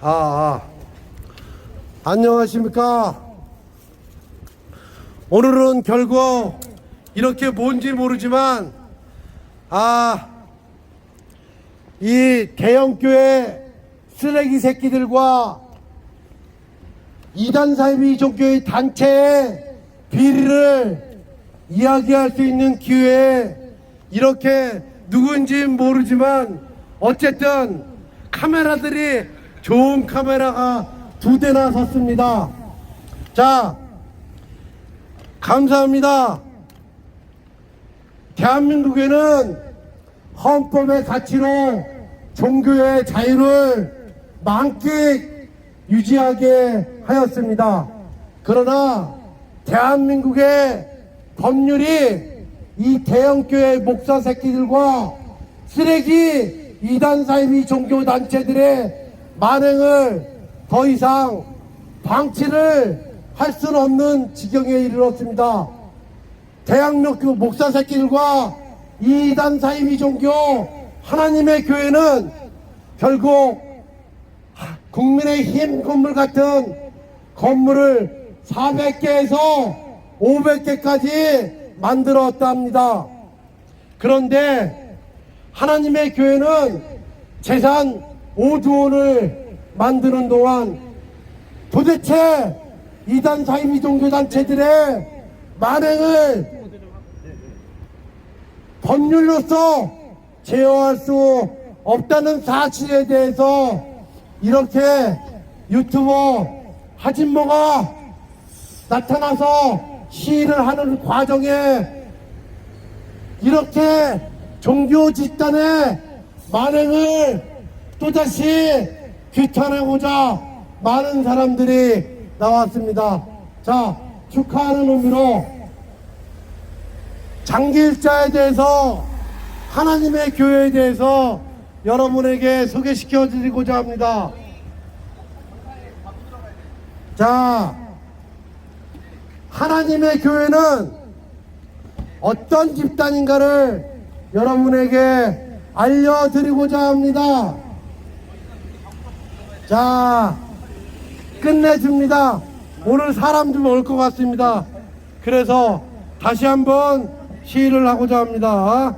아, 아. 안녕하십니까. 오늘은 결국 이렇게 뭔지 모르지만, 아, 이 대형교회 쓰레기 새끼들과 이단 사이비 종교의 단체의 비리를 이야기할 수 있는 기회에 이렇게 누군지 모르지만 어쨌든 카메라들이 좋은 카메라가 두 대나 섰습니다. 자, 감사합니다. 대한민국에는 헌법의 가치로 종교의 자유를 만끽 유지하게 하였습니다. 그러나 대한민국의 법률이 이 대형교회 목사 새끼들과 쓰레기 이단 사이비 종교 단체들의 만행을 더 이상 방치를 할 수는 없는 지경에 이르렀습니다. 대학교 목사 새끼들과 이단 사이비 종교 하나님의 교회는 결국 국민의 힘 건물 같은 건물을 400개에서 500개까지 만들었다 합니다. 그런데 하나님의 교회는 재산 5조 원을 만드는 동안 도대체 이단 사이비 종교 단체들의 만행을 법률로서 제어할 수 없다는 사실에 대해서 이렇게 유튜버 하진모가 나타나서 시위를 하는 과정에 이렇게 종교 집단의 만행을 또다시 규탄하고자 많은 사람들이 나왔습니다. 자, 축하하는 의미로 장기일자에 대해서 하나님의 교회에 대해서 여러분에게 소개시켜 드리고자 합니다. 자, 하나님의 교회는 어떤 집단인가를 여러분에게 알려드리고자 합니다. 자, 끝내줍니다. 오늘 사람 좀 올 것 같습니다. 그래서 다시 한번 시위를 하고자 합니다.